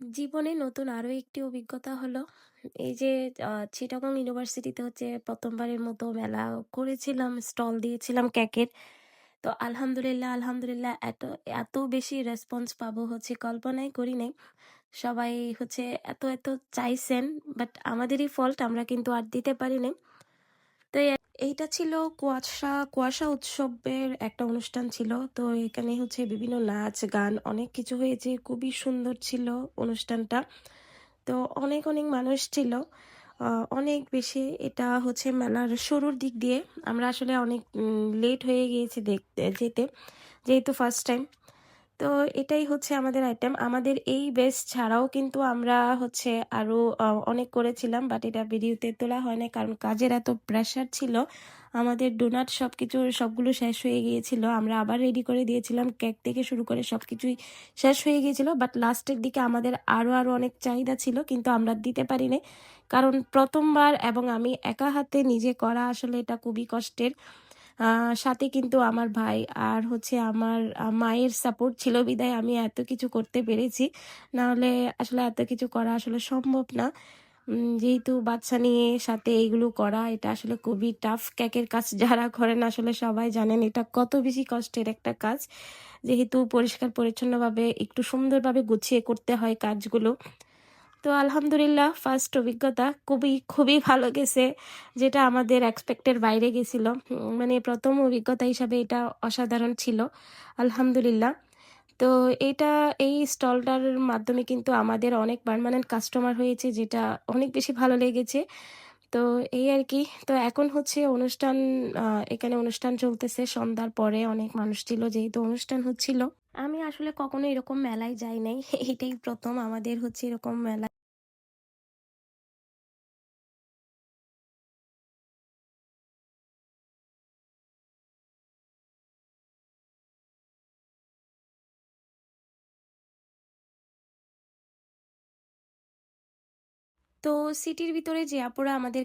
জীবনে নতুন আরও একটি অভিজ্ঞতা হলো এই যে চিটাগং ইউনিভার্সিটিতে হচ্ছে প্রথমবারের মতো মেলা করেছিলাম, স্টল দিয়েছিলাম কেকের। তো আলহামদুলিল্লাহ, আলহামদুলিল্লাহ এত, এত বেশি রেসপন্স পাবো হচ্ছে কল্পনাই করি নাই। সবাই হচ্ছে এত, এত চাইছেন বাট আমাদেরই ফল্ট আমরা কিন্তু আর দিতে পারি নাই। তো এইটা ছিল কুয়াশা কুয়াশা উৎসবের একটা অনুষ্ঠান ছিল। তো এখানে হচ্ছে বিভিন্ন নাচ, গান অনেক কিছু হয়েছে। খুবই সুন্দর ছিল অনুষ্ঠানটা। তো অনেক, অনেক মানুষ ছিল। অনেক বেশি এটা হচ্ছে মেলার শুরুর দিক দিয়ে। আমরা আসলে অনেক লেট হয়ে গিয়েছি দেখতে যেতে। যেহেতু ফার্স্ট টাইম। তো এটাই হচ্ছে আমাদের আইটেম। আমাদের এই বেস ছাড়াও কিন্তু আমরা হচ্ছে আরও, আ, অনেক করেছিলাম বাট এটা ভিডিওতে তোলা হয় না কারণ কাজের এত প্রেশার ছিল। আমাদের ডোনাট সব কিছু সবগুলো শেষ হয়ে গিয়েছিল। আমরা আবার রেডি করে দিয়েছিলাম। কেক থেকে শুরু করে সব কিছুই শেষ হয়ে গিয়েছিল। বাট লাস্টের দিকে আমাদের আরও আরও অনেক চাহিদা ছিল, কিন্তু আমরা দিতে পারি নাই। কারণ প্রথমবার এবং আমি একা হাতে নিজে করা আসলে এটা খুবই কষ্টের। সাথে কিন্তু আমার ভাই আর হচ্ছে আমার মায়ের সাপোর্ট ছিল বিদায় আমি এত কিছু করতে পেরেছি। নাহলে আসলে এত কিছু করা আসলে সম্ভব না। যেহেতু বাচ্চা নিয়ে সাথে এইগুলো করা, এটা আসলে খুবই টাফ। ক্যাকের কাজ যারা করেন আসলে সবাই জানেন এটা কত বেশি কষ্টের একটা কাজ। যেহেতু পরিষ্কার পরিচ্ছন্নভাবে একটু সুন্দরভাবে গুছিয়ে করতে হয় কাজগুলো। তো আলহামদুলিল্লাহ ফার্স্ট অভিজ্ঞতা খুবই, খুবই ভালো গেছে। যেটা আমাদের এক্সপেক্টের বাইরে গেছিল। মানে প্রথম অভিজ্ঞতা হিসাবে এটা অসাধারণ ছিল। আলহামদুলিল্লাহ। তো এটা এই স্টলটার মাধ্যমে কিন্তু আমাদের অনেক পার্মানেন্ট কাস্টমার হয়েছে যেটা অনেক বেশি ভালো লেগেছে। তো এই আর কি তো এখন হচ্ছে অনুষ্ঠান এখানে অনুষ্ঠান চলতেছে সন্ধ্যার পরে অনেক মানুষ ছিল যেহেতু অনুষ্ঠান হচ্ছিল। আমি আসলে কখনো এরকম মেলায় যাই নাই। এটাই প্রথম আমাদের হচ্ছে এরকম মেলা তো সিটির ভিতরে যে আপুরা আমাদের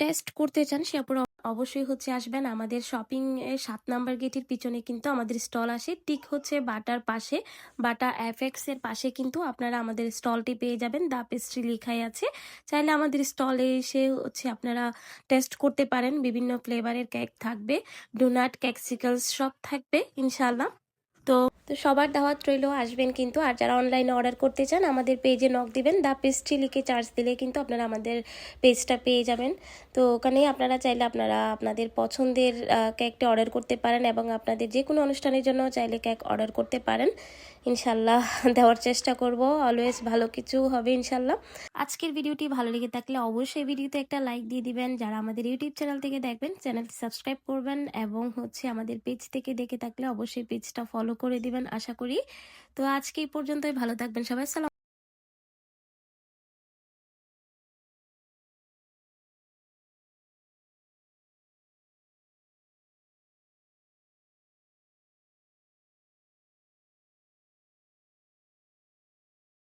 টেস্ট করতে চান, সে আপুরা অবশ্যই হচ্ছে আসবেন। আমাদের শপিং সাত ৭ নাম্বার গেটের পিছনে কিন্তু আমাদের স্টল আসে। ঠিক হচ্ছে বাটার পাশে, বাটা এফএক্স এর পাশে কিন্তু আপনারা আমাদের স্টলটি পেয়ে যাবেন। দা পেস্ট্রি লেখাই আছে। চাইলে আমাদের স্টলে এসে হচ্ছে আপনারা টেস্ট করতে পারেন। বিভিন্ন ফ্লেভারের কেক থাকবে। ডোনাট, কেকসিকলস সব থাকবে ইনশাআল্লাহ। তো, তো সবার দাওয়াত রইল আসবেন কিন্তু। আর যারা অনলাইনে অর্ডার করতে চান আমাদের পেজে নক দিবেন। দ্য পেস্ট্রি লিখে চার্জ দিলে কিন্তু আপনারা আমাদের পেজটা পেয়ে যাবেন। তো ওখানেই আপনারা চাইলে আপনারা আপনাদের পছন্দের কেকটা অর্ডার করতে পারেন এবং আপনাদের যে কোনো অনুষ্ঠানের জন্য চাইলে কেক অর্ডার করতে পারেন। ইনশাল্লাহ দেওয়ার চেষ্টা করব। অলওয়েজ ভালো কিছু হবে ইনশাল্লাহ আজকের ভিডিওটি ভালো লেগে থাকলে অবশ্যই ভিডিওতে একটা লাইক দিয়ে দিবেন। যারা আমাদের ইউটিউব চ্যানেল থেকে দেখবেন চ্যানেলটি সাবস্ক্রাইব করবেন এবং হচ্ছে আমাদের পেজ থেকে দেখে থাকলে অবশ্যই পেজটা ফলো করে দিবেন আশা করি। তো আজকে এই পর্যন্তই ভালো থাকবেন সবাই। সালাম